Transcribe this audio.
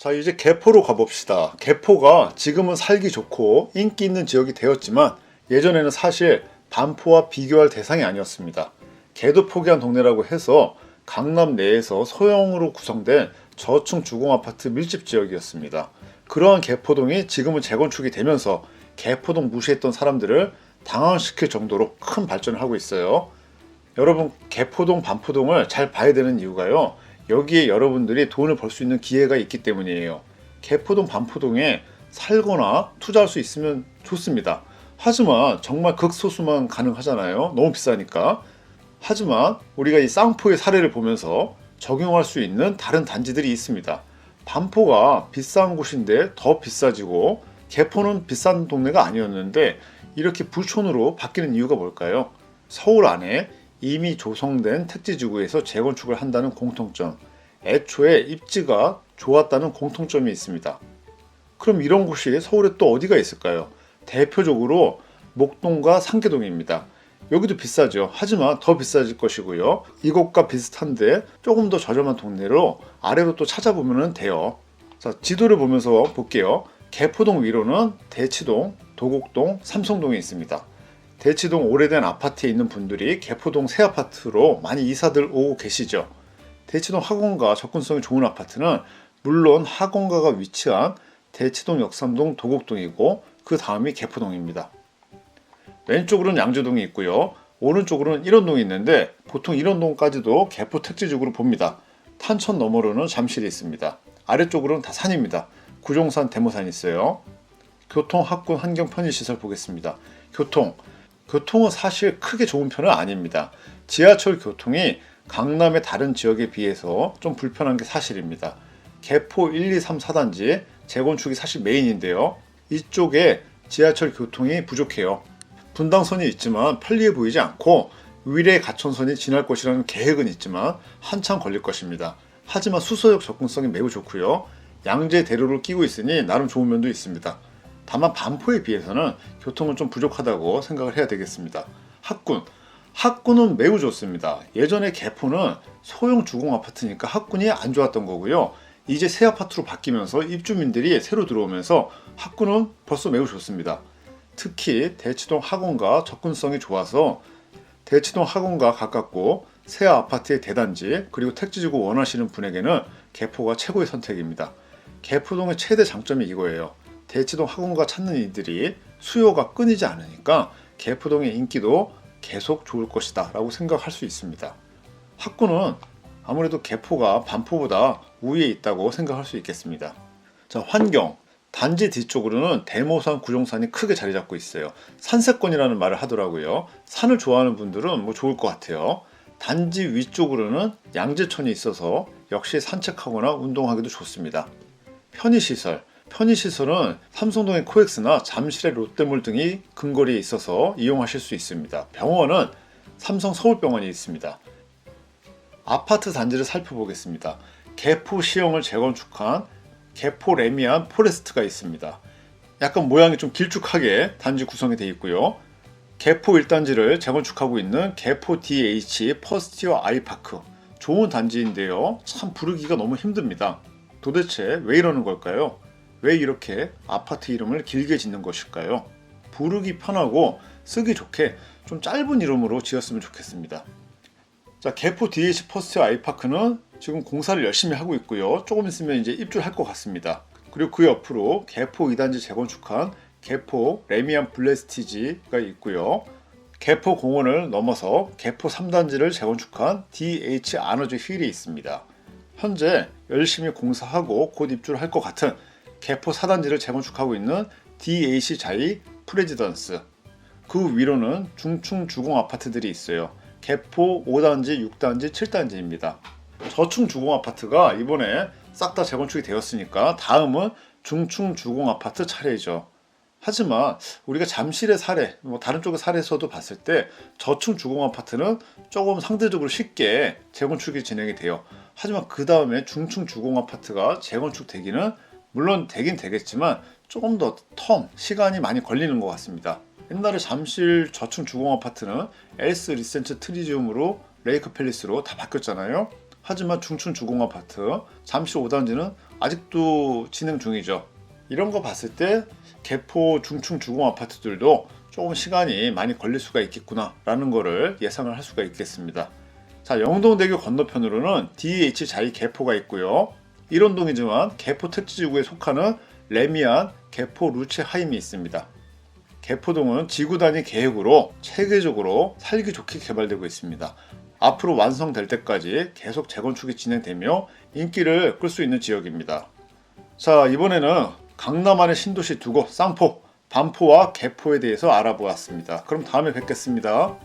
자 이제 개포로 가봅시다. 개포가 지금은 살기 좋고 인기 있는 지역이 되었지만 예전에는 사실 반포와 비교할 대상이 아니었습니다. 개도 포기한 동네라고 해서 강남 내에서 소형으로 구성된 저층 주공 아파트 밀집 지역이었습니다. 그러한 개포동이 지금은 재건축이 되면서 개포동 무시했던 사람들을 당황시킬 정도로 큰 발전을 하고 있어요. 여러분 개포동 반포동을 잘 봐야 되는 이유가요. 여기에 여러분들이 돈을 벌 수 있는 기회가 있기 때문이에요. 개포동 반포동에 살거나 투자할 수 있으면 좋습니다. 하지만 정말 극소수만 가능하잖아요. 너무 비싸니까. 하지만 우리가 이 쌍포의 사례를 보면서 적용할 수 있는 다른 단지들이 있습니다. 반포가 비싼 곳인데 더 비싸지고 개포는 비싼 동네가 아니었는데 이렇게 부촌으로 바뀌는 이유가 뭘까요? 서울 안에 이미 조성된 택지지구에서 재건축을 한다는 공통점, 애초에 입지가 좋았다는 공통점이 있습니다. 그럼 이런 곳이 서울에 또 어디가 있을까요? 대표적으로 목동과 상계동입니다. 여기도 비싸죠. 하지만 더 비싸질 것이고요. 이곳과 비슷한데 조금 더 저렴한 동네로 아래로 또 찾아보면 돼요. 자, 지도를 보면서 볼게요. 개포동 위로는 대치동, 도곡동, 삼성동이 있습니다. 대치동 오래된 아파트에 있는 분들이 개포동 새 아파트로 많이 이사들 오고 계시죠. 대치동 학원가 접근성이 좋은 아파트는 물론 학원가가 위치한 대치동 역삼동 도곡동이고 그 다음이 개포동입니다. 왼쪽으로는 양재동이 있고요. 오른쪽으로는 일원동이 있는데 보통 일원동까지도 개포 택지적으로 봅니다. 탄천 너머로는 잠실이 있습니다. 아래쪽으로는 다 산입니다. 구종산, 대모산 있어요. 교통, 학군, 환경, 편의시설 보겠습니다. 교통. 교통은 사실 크게 좋은 편은 아닙니다. 지하철 교통이 강남의 다른 지역에 비해서 좀 불편한 게 사실입니다. 개포 1, 2, 3, 4단지 재건축이 사실 메인인데요. 이쪽에 지하철 교통이 부족해요. 분당선이 있지만 편리해 보이지 않고 위례 가천선이 지날 것이라는 계획은 있지만 한참 걸릴 것입니다. 하지만 수서역 접근성이 매우 좋고요. 양재 대로를 끼고 있으니 나름 좋은 면도 있습니다. 다만 반포에 비해서는 교통은 좀 부족하다고 생각을 해야 되겠습니다. 학군. 학군은 매우 좋습니다. 예전에 개포는 소형 주공 아파트니까 학군이 안 좋았던 거고요. 이제 새 아파트로 바뀌면서 입주민들이 새로 들어오면서 학군은 벌써 매우 좋습니다. 특히 대치동 학원과 접근성이 좋아서 대치동 학원과 가깝고 새 아파트의 대단지 그리고 택지지구 원하시는 분에게는 개포가 최고의 선택입니다. 개포동의 최대 장점이 이거예요. 대치동 학원가 찾는 이들이 수요가 끊이지 않으니까 개포동의 인기도 계속 좋을 것이다 라고 생각할 수 있습니다. 학구는 아무래도 개포가 반포보다 우위에 있다고 생각할 수 있겠습니다. 자, 환경. 단지 뒤쪽으로는 대모산 구룡산이 크게 자리 잡고 있어요. 산세권이라는 말을 하더라고요. 산을 좋아하는 분들은 뭐 좋을 것 같아요. 단지 위쪽으로는 양재천이 있어서 역시 산책하거나 운동하기도 좋습니다. 편의시설. 편의시설은 삼성동의 코엑스나 잠실의 롯데몰 등이 근거리에 있어서 이용하실 수 있습니다. 병원은 삼성 서울병원이 있습니다. 아파트 단지를 살펴보겠습니다. 개포 시형을 재건축한 개포 레미안 포레스트가 있습니다. 약간 모양이 좀 길쭉하게 단지 구성이 되어 있고요. 개포 1단지를 재건축하고 있는 개포 DH 퍼스티어 아이파크. 좋은 단지인데요. 참 부르기가 너무 힘듭니다. 도대체 왜 이러는 걸까요? 왜 이렇게 아파트 이름을 길게 짓는 것일까요? 부르기 편하고 쓰기 좋게 좀 짧은 이름으로 지었으면 좋겠습니다. 자, 개포 DH 퍼스트 아이파크는 지금 공사를 열심히 하고 있고요. 조금 있으면 이제 입주할 것 같습니다. 그리고 그 옆으로 개포 2단지 재건축한 개포 레미안 블레스티지가 있고요. 개포 공원을 넘어서 개포 3단지를 재건축한 DH 아너즈 힐이 있습니다. 현재 열심히 공사하고 곧 입주를 할 것 같은 개포 4단지를 재건축하고 있는 DH 자이 프레지던스. 그 위로는 중층 주공 아파트들이 있어요. 개포 5단지, 6단지, 7단지입니다. 저층 주공 아파트가 이번에 싹 다 재건축이 되었으니까 다음은 중층 주공 아파트 차례이죠. 하지만 우리가 잠실의 사례, 뭐 다른 쪽의 사례에서도 봤을 때 저층 주공 아파트는 조금 상대적으로 쉽게 재건축이 진행이 돼요. 하지만 그 다음에 중층 주공 아파트가 재건축되기는 물론 되긴 되겠지만 조금 더 텀, 시간이 많이 걸리는 것 같습니다. 옛날에 잠실 저층 주공 아파트는 에스 리센트 트리지움으로 레이크 팰리스로 다 바뀌었잖아요. 하지만 중층 주공 아파트 잠실 5단지는 아직도 진행 중이죠. 이런 거 봤을 때 개포 중층 주공 아파트들도 조금 시간이 많이 걸릴 수가 있겠구나라는 거를 예상을 할 수가 있겠습니다. 자, 영동대교 건너편으로는 DH 자이 개포가 있고요. 일원동이지만 개포 특지지구에 속하는 레미안 개포 루체 하임이 있습니다. 개포동은 지구 단위 계획으로 체계적으로 살기 좋게 개발되고 있습니다. 앞으로 완성될 때까지 계속 재건축이 진행되며 인기를 끌 수 있는 지역입니다. 자, 이번에는 강남 안의 신도시 두 곳, 쌍포, 반포와 개포에 대해서 알아보았습니다. 그럼 다음에 뵙겠습니다.